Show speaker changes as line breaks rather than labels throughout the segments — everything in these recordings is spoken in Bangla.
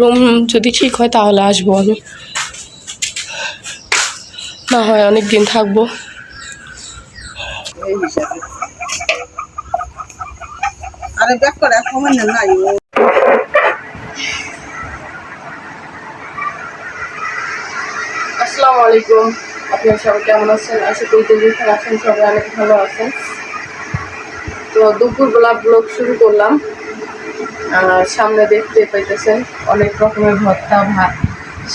রুম যদি ঠিক হয় তাহলে আসব আমি। না হয় অনেক দিন থাকব।
আরে ব্যাক করে নাই
আসসালামু আলাইকুম। আপনারা সবাই কেমন আছেন? আশা করি যেখানে আছেন সবাই অনেক ভালো আছেন। তো দুপুরবেলা ব্লগ শুরু করলাম। সামনে দেখতে পাইতেছেন অনেক রকমের ভর্তা ভাত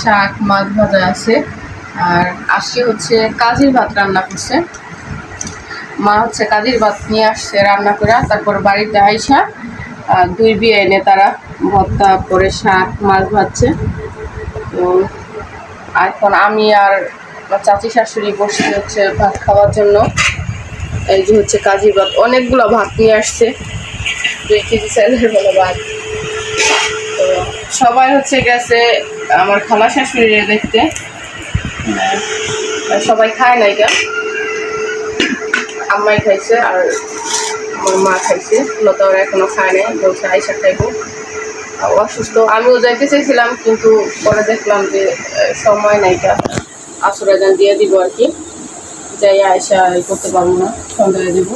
শাক, মাছ ভাজা আছে। আর আজকে হচ্ছে কাজির ভাত রান্না করছে। মা হচ্ছে কাজির ভাত নিয়ে আসছে রান্না করে, তারপর বাড়িতে আইসা দুই বিয়ে এনে তারা ভর্তা করে শাক, মাছ ভাজছে। তো এখন আমি আর চাচি শাশুড়ি বসে হচ্ছে ভাত খাওয়ার জন্য। এই যে হচ্ছে কাজির ভাত, অনেকগুলো ভাত নিয়ে আসছে। দুই কেজি চালের বলে ভাত তো সবাই হচ্ছে গেছে, আমার খালা শাশুড়ি দেখতে। সবাই খায় না এটা আম্মাই খাইছে আর আমার মা খাইছে। লতা ওরা এখনও খায় নাই, বলছে আইসা খাইবো। অসুস্থ। আমিও যাইতে চাইছিলাম, কিন্তু পরে দেখলাম যে সময় নাই তা আসরে গান দিয়ে দিব আর কি। যাই আয়সা করতে পারব না, সন্ধ্যায় দেবো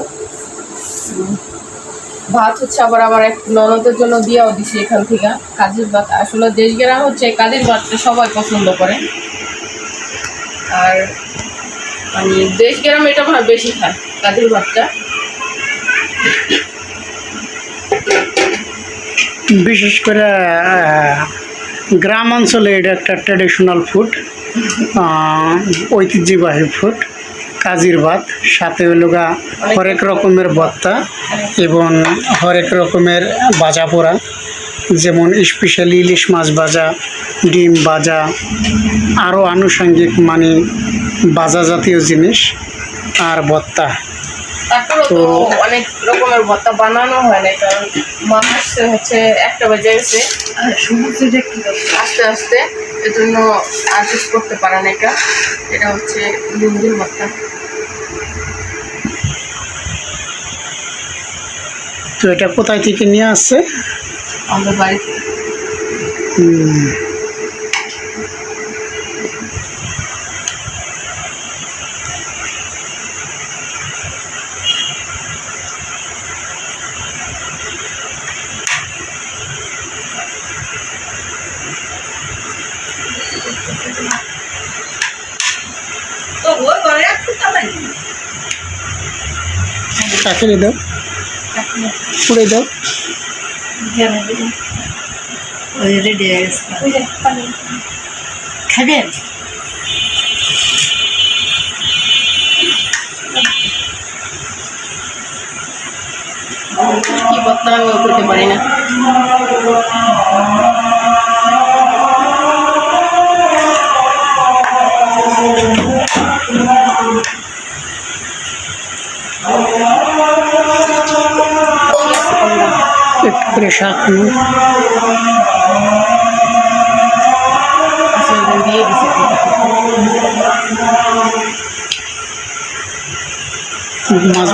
ভাত হচ্ছে আবার আমার এক ননদের জন্য দিয়েও দিছি এখান থেকে। কাজের ভাত। আসলে দেশ হচ্ছে কাজের ভাতটা সবাই পছন্দ করে। আর মানে দেশ গ্রাম এটা হয় বেশি খায় কাজের ভাতটা।
বিশেষ করে গ্রাম অঞ্চলে এটা একটা ট্র্যাডিশনাল ফুড ঐতিহ্যবাহী ফুড কাজির ভাত সাথে হলো গা হরেক রকমের ভর্তা এবং হরেক রকমের ভাজা পোড়া যেমন স্পেশালি ইলিশ মাছ ভাজা ডিম ভাজা আরও আনুষঙ্গিক মানে ভাজা জাতীয় জিনিস আর
তারপরে তো অনেক রকমের ভর্তা বানানো হয় না কারণ মা আসছে হচ্ছে একটা বাজে গেছে।
আর সমুদ্রে
আস্তে আস্তে এজন্য অ্যাডজাস্ট করতে পারে না এটা। এটা হচ্ছে লুঙ্গির ভর্তা।
তো এটা কোথায় থেকে নিয়ে আসছে?
আমাদের বাড়িতে।
দাও? পুড়ে দাও
ওই রেডি হয়ে গেছে খাবেন
কি আমিও করতে পারি না।
একটু করে শাক নিয়ে
আসলে দিয়ে দিছি।
মাছ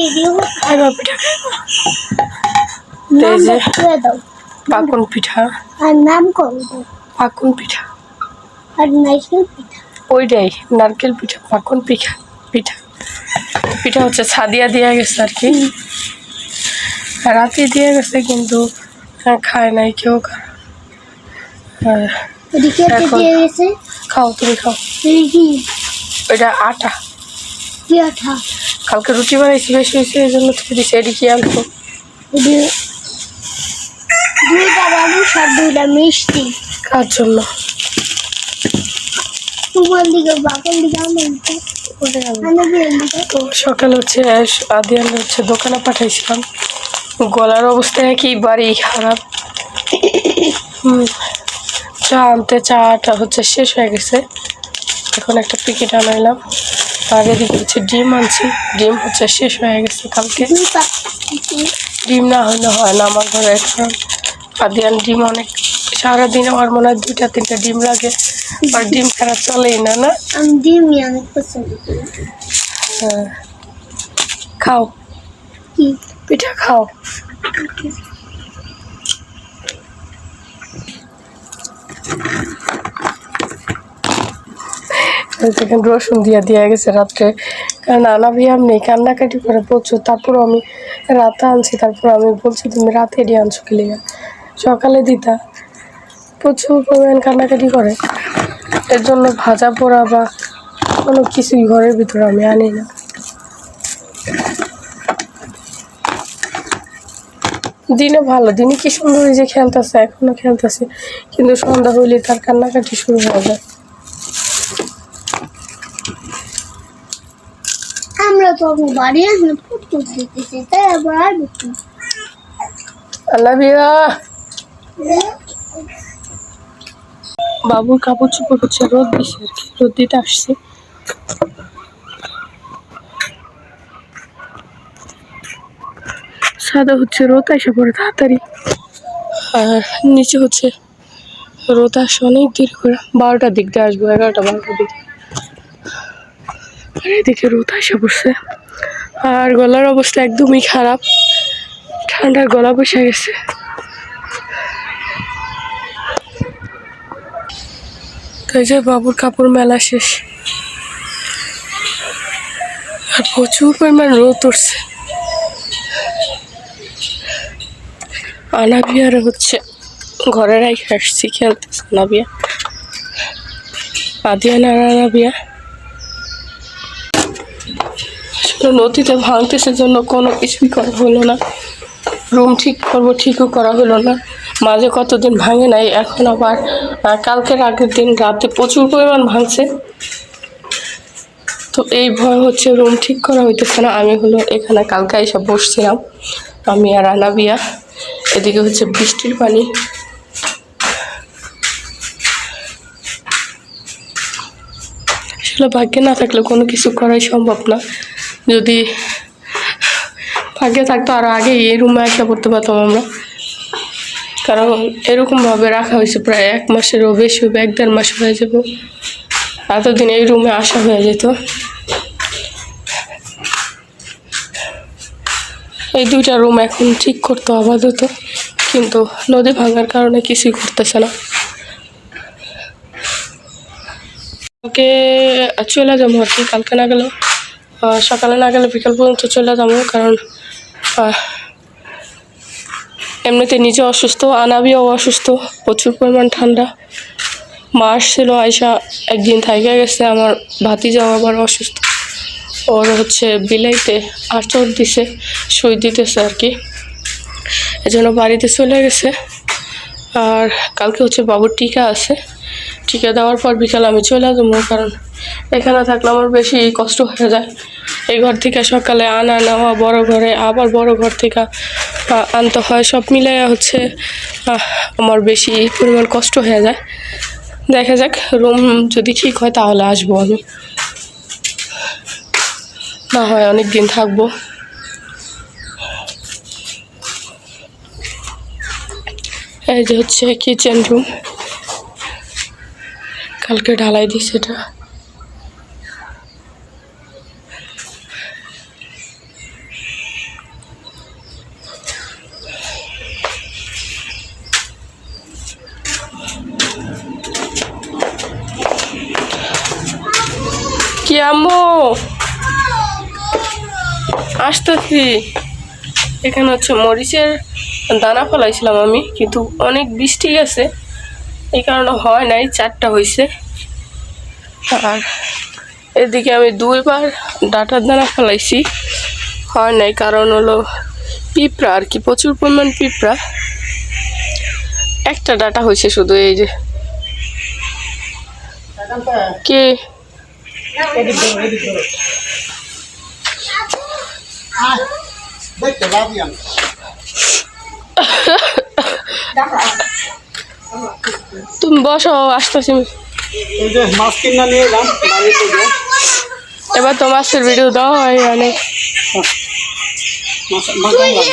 এই পাকুন পিঠা।
আর নাম করে দাও
পিঠা।
আর নাইকেল পিঠা।
ওইটাই নারকেল পিঠা পাকুন পিঠা পিঠা। পিঠা হচ্ছে ছাদিয়া দেওয়া গেছে আর কি। রাতে দিয়ে গেছে কিন্তু খায় নাই কেউ
দিয়ে
খাও তুমি খাও। ওইটা আটা।
কি আঠা?
কালকে রুটি বানাইছি বেশি হয়েছে এই জন্য তুমি দিছি এটি কি আনতো
দুইটা মানুষ আর দুইটা মিষ্টি।
কার জন্য
তোমার দিকে বাপের দিকে আমার দিকে আমাদের দিকে
তো সকাল হচ্ছে আদিয়ান হচ্ছে দোকানে পাঠাইছিলাম। গলার অবস্থা একই বাড়ি খারাপ চা আনতে, চাটা হচ্ছে শেষ হয়ে গেছে। এখন একটা প্যাকেট আনাইলাম। আর এদিকে হচ্ছে ডিম আনছি। ডিম হচ্ছে শেষ হয়ে গেছে কালকে। ডিম না হলে হয় না, আমার ঘরে এখন আদিয়ান ডিম অনেক সারাদিন আমার মনে হয় দুইটা তিনটা ডিম লাগে। আর ডিম খারাপ চলেই না না?
আমি ডিমই অনেক পছন্দ করি।
হ্যাঁ। খাও।
কি?
পিঠা খাও। দেখেন রসুন দিয়া দিয়া গেছে রাত্রে। কারণ আনাবি নেই কান্নাকাটি করে প্রচুর। তারপর আমি রাতে আনছি তারপর আমি বলছি তুমি রাতে এটি আনছো কি সকালে দিতা। প্রচুর পরিমাণ কান্নাকাটি করে। এর জন্য ভাজা পোড়া বা কোনো কিছুই ঘরের ভিতরে আমি আনি না। দিনে ভালো দিনে কি সুন্দর যে খেলতেছে এখনও খেলতেছে কিন্তু সন্ধ্যা হইলে তার কান্নাকাটি শুরু হয়ে যায়।
আমরা তো বাড়ি আসলে তাই আবার আর
বিয়া। বাবুর কাপড় চোপড় হচ্ছে রোদ দিছে আর কি। রোদ দিতে আসছে। সাদা হচ্ছে রোদ আসে পড়ে তাড়াতাড়ি। আর নিচে হচ্ছে রোদ আসে অনেক দেরি করে। বারোটার দিক দিয়ে আসব, এগারোটা, বারোটার দিকে। আর এদিকে রোদ আসে পড়ছে। আর গলার অবস্থা একদমই খারাপ। ঠান্ডার গলা বসে গেছে। তো এই যে বাবুর কাপড় মেলা শেষ। আর প্রচুর পরিমাণ রোদ উঠছে। আনাবিয়ার হচ্ছে ঘরে রাখে আসছি খেলতেছে আনাবিয়া। আদিয়ান আর আনাবিয়া? নদীতে ভাঙতেছে জন্য কোনো কিছুই করা হলো না। রুম ঠিক করব, ঠিকও করা হলো না। মাঝে কতদিন ভাঙে নাই, এখন আবার কালকের আগের দিন রাতে প্রচুর পরিমাণ ভাঙছে। তো এই ভয় হচ্ছে রুম ঠিক করা হইতেছে না। আমি হলো এখানে কালকে এসে বসছিলাম, আমি আর আনাবিয়া। এদিকে হচ্ছে বৃষ্টির পানি। আসলে ভাগ্যে না থাকলে কোনো কিছু করাই সম্ভব না। যদি ভাগ্যে থাকতো আরও আগে এই রুমে আসা পড়তে পারতাম আমরা। কারণ এরকমভাবে রাখা হয়েছে প্রায় এক মাসেরও বেশি হবে, এক দেড় মাস হয়ে যাব। এতদিন এই রুমে আসা হয়ে যেত। এই দুইটা রুম এখন ঠিক করতে আপাতত, কিন্তু নদী ভাঙার কারণে কিছুই করতেছে না। কালকে চলে যাব আর কি, কালকে না গেলেও সকালে না গেলে বিকাল পর্যন্ত চলে যাব, কারণ এমনিতে নিজে অসুস্থ আনাবিও অসুস্থ, প্রচুর পরিমাণ ঠান্ডা। মা আসছিল আয়সা একদিন থাইকা গেছে, আমার ভাতি যাওয়া আবার অসুস্থ। ওর হচ্ছে বিলাইতে আচর দিছে, সই দিতেছে আর কি। এজন্য বাড়িতে চলে গেছে। আর কালকে হচ্ছে বাবুর টিকা আছে। টিকা দেওয়ার পর বিকাল আমি চলে যাব, কারণ এখানে থাকলে আমার বেশি কষ্ট হয়ে যায়। এই ঘর থেকে সকালে আনা, নেওয়া, বড় ঘরে, আবার বড় ঘর থেকে আনতে হয়। সব মিলাইয়া হচ্ছে আমার বেশি পরিমাণ কষ্ট হয়ে যায়। দেখা যাক, রুম যদি ঠিক হয় তাহলে আসব আমি। না হয় অনেক দিন থাকব। এই যে হচ্ছে কিচেন রুম কালকে ঢালাই দিছে এটা। কি আম্মু? আসতেছি। এখানে হচ্ছে মরিচের দানা ফলাইছিলাম আমি, কিন্তু অনেক বৃষ্টি গেছে। এই কারণে হয় নাই, চারটা হয়েছে আর এদিকে আমি দুইবার ডাটার দানা ফেলাইছি। হয় নাই, কারণ হলো পিঁপড়া আর কি, প্রচুর পরিমাণ পিঁপড়া। একটা ডাটা হয়েছে শুধু, এই যে। কে?
দেখতে পাবি আমি
তুমি বসো আসতেছি এবার তো মাছের ভিডিও দাও হয় অনেক
মাছ মাছ আনলাম।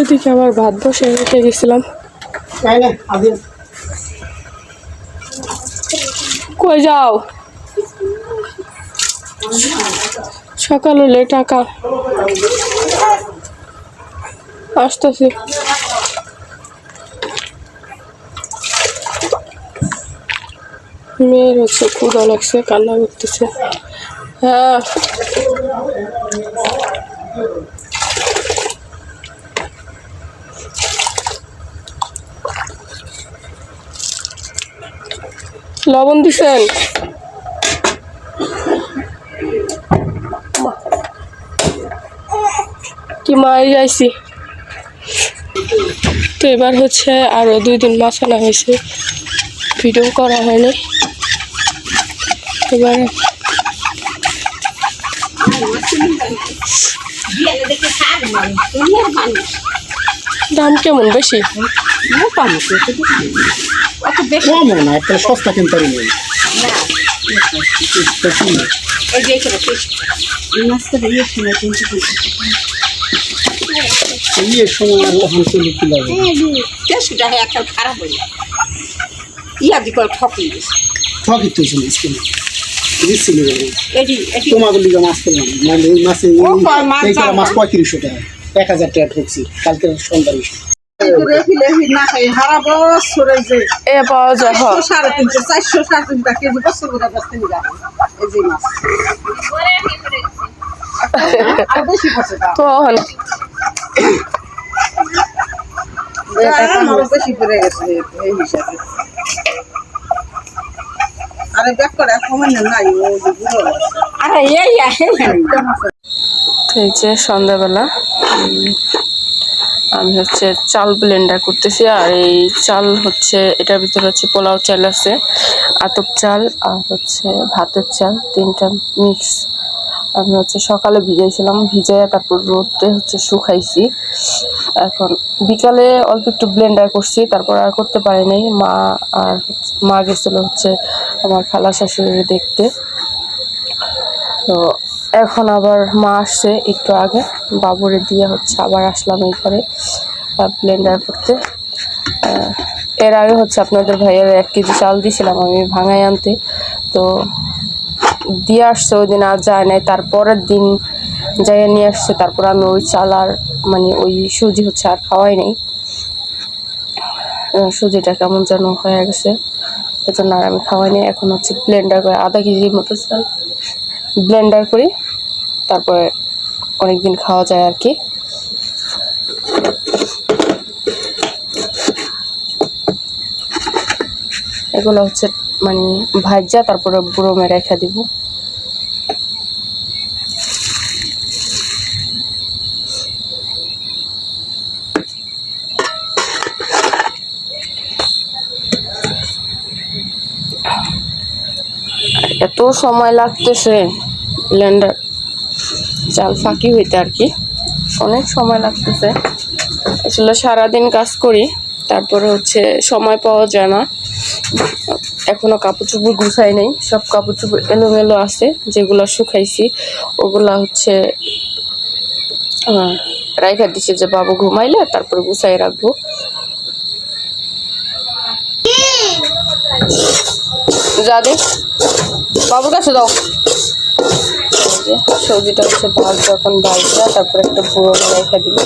এদিকে আমার ভাত বসে রেখে গেছিলাম।
তাই না আদিন
কই যাও? সকাল হলে টাকা। আসতেছি। মেয়ের হচ্ছে ক্ষুদা লাগছে কান্না করতেছে। হ্যাঁ। লবণ দিছেন মা। কি মাই যাইছি। তো এবার হচ্ছে আরও দুই দিন মাছ আনা হয়েছে। ভিডিও করা হয়নি। এবার দাম কেমন বেশি?
সস্তা কিনতে পারি এই সময় আর ওখান চলে কি লাগে
টেস্টটা একটা খারাপ হয়ে যায়। ইয়া দি করে ঠকি গেছে
ঠকি তুই শুনিস কিনা দিচ্ছিলি তোমাদের লিগে মাছ কিনলাম মানে এই মাছে এই-
ও মাছ
পঁয়ত্রিশশো টাকা। এক হাজার টাকা ঠকছি। কালকে
তো
বেশি পড়ে গেছে এই হিসাবে। আরে ব্যাক করে কমেন নাই যে আরে এই
এই যে সন্ধ্যাবেলা আমি হচ্ছে চাল ব্লেন্ডার করতেছি আর এই চাল হচ্ছে এটার ভিতরে হচ্ছে পোলাও চাল আছে আতপ চাল আর হচ্ছে ভাতের চাল তিনটা মিক্স আমি হচ্ছে সকালে ভিজাইছিলাম, ভিজাইয়া তারপর রোদে হচ্ছে শুকাইছি। এখন বিকালে অল্প একটু ব্লেন্ডার করছি, তারপর আর করতে পারি নাই। মা আর মা গেছিল হচ্ছে আমার খালা শাশুড়ি দেখতে। তো এখন আবার মা আসছে একটু আগে, বাবুরে দিয়ে হচ্ছে আবার আসলাম এই ঘরে ব্লেন্ডার করতে। এর আগে হচ্ছে আপনাদের ভাইয়ের এক কেজি চাল দিয়েছিলাম আমি ভাঙাই আনতে। তো দিয়ে আসছে, ওই দিন আর যায় নাই। তারপরের দিন যাইয়ে নিয়ে আসছে, তারপর আমি ওই চাল আর মানে ওই সুজি হচ্ছে আর খাওয়াই নাই। সুজিটা কেমন যেন হয়ে গেছে, এজন্য আর আমি খাওয়াই নাই। এখন হচ্ছে ব্লেন্ডার করে আধা কেজির মতো চাল। ব্লেন্ডার করি, তারপরে অনেকদিন খাওয়া যায় আর কি। এগুলো হচ্ছে মানে ভাজা, তারপরে বুড়োমে রেখে দিব। এত সময় লাগতেছে ব্লেন্ডার। চাল ফাঁকি হইতে আর কি। অনেক সময় লাগতেছে। আসলে সারাদিন কাজ করি, তারপরে হচ্ছে সময় পাওয়া যায় না। এখনও কাপড় চোপড় গুছাই নেই। সব কাপড় চোপড় এলোমেলো আছে, যেগুলো শুকাইছি, ওগুলা হচ্ছে রাইখা দিছে যে বাবু ঘুমাইলে তারপর গুছাই রাখব। যা দে বাবুর কাছে দাও সবজিটা হচ্ছে ভাত, যখন ভাজবে, তারপরে একটা পুরো রেখে দিবে।